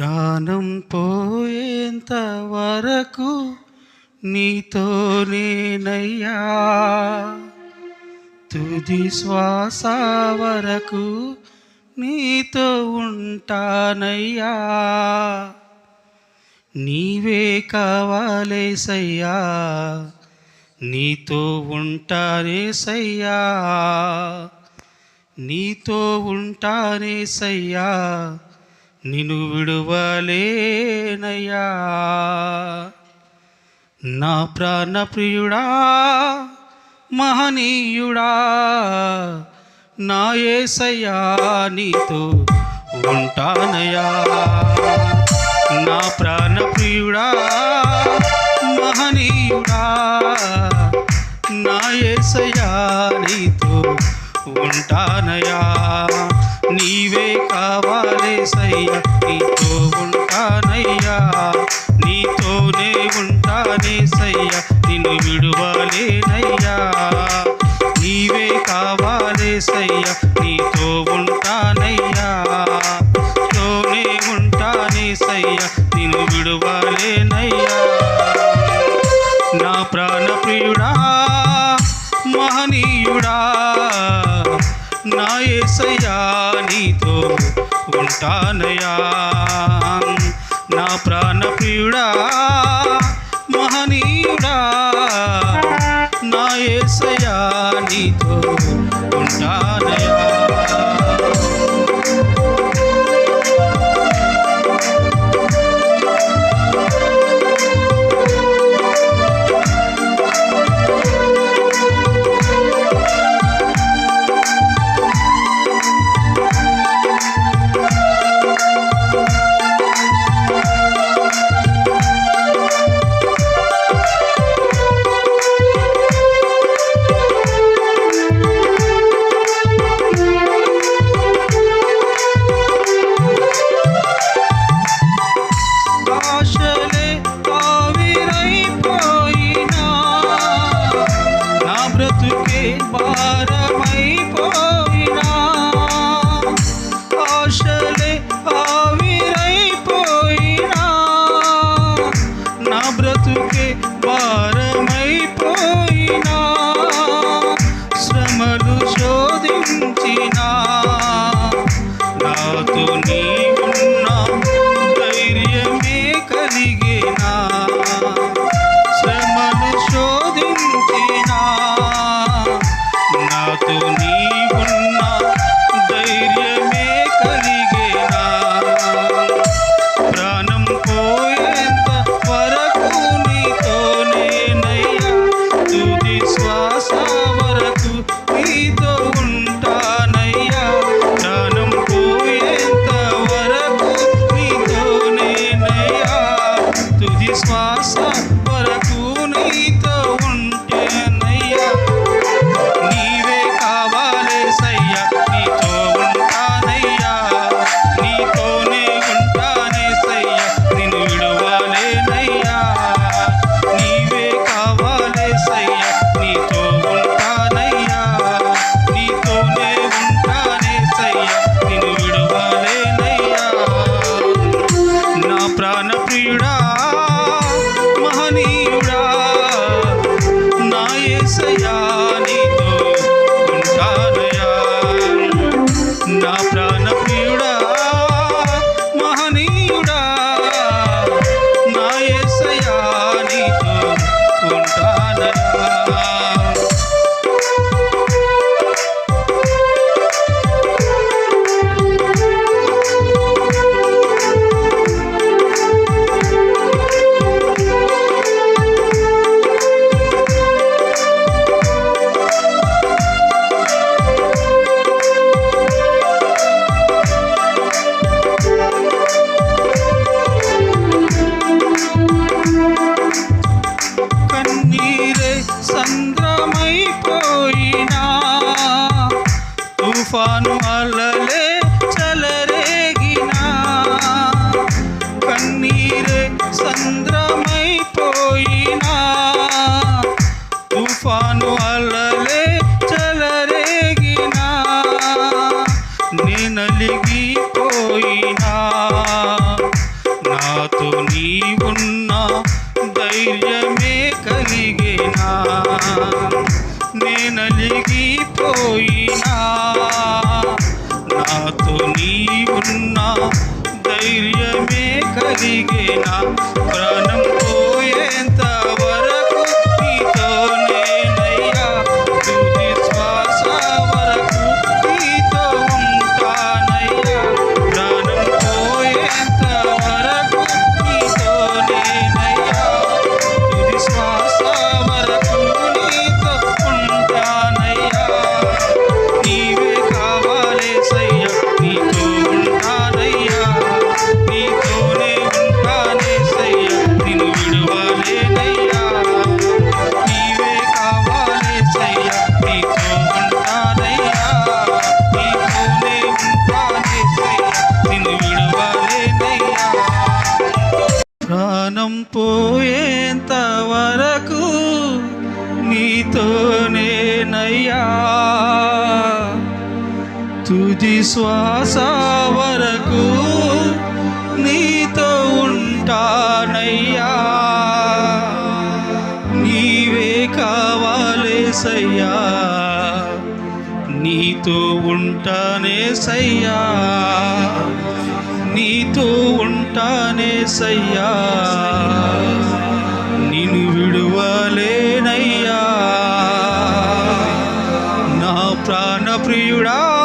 ప్రాణం పోయేంత వరకు నీతో నేనయ్యా తుది శ్వాస వరకు నీతో ఉంటానయ్యా. నీవే కావాలేసయ్యా నీతో ఉంటానేసయ్యా నీతో ఉంటానేసయ్యా నిన్ను విడువలేనయ్యా. నా ప్రాణ ప్రియుడా మహనీయుడా నా ఏసయ్యా నీతో ఉంటానయ్యా. నా ప్రాణ ప్రియుడా మహనీయుడా నా ఏసయ్యా నీతో ఉంటానయ్యా. నీవే కావాలేసయ్యా నీతో ఉంటానయ్యా. నీతోనే ఉంటానే సయ్యా నిన్ను ఉంటానయ్యా. నా ప్రాణప్రియుడా మహనీయుడా. నా ఏసయా నీతో ఉంటా ஞான సంద్రమైపోయినా తుఫాను అల్లలే చలరేగినా కన్నీరే సంద్రమైపోయినా తుఫాను అల్లలే చలరేగినా నేనలిగిపోయినా నాతో నీవున్నా ధైర్యమే కలిగి పోయినా నేనలిగిపోయినా నాతో నీవున్న ధైర్యమే కలిగినా? పోయేంత వరకు నీతోనేనయ్యా తుది శ్వాస వరకు నీతో ఉంటానయ్యా. నీవే కావాలేసయ్యా నీతో ఉంటానే సయ్యా. నీతో ఉంటానే సయ్యా. నిన్ను విడువలేనయ్యా. నా ప్రాణప్రియుడా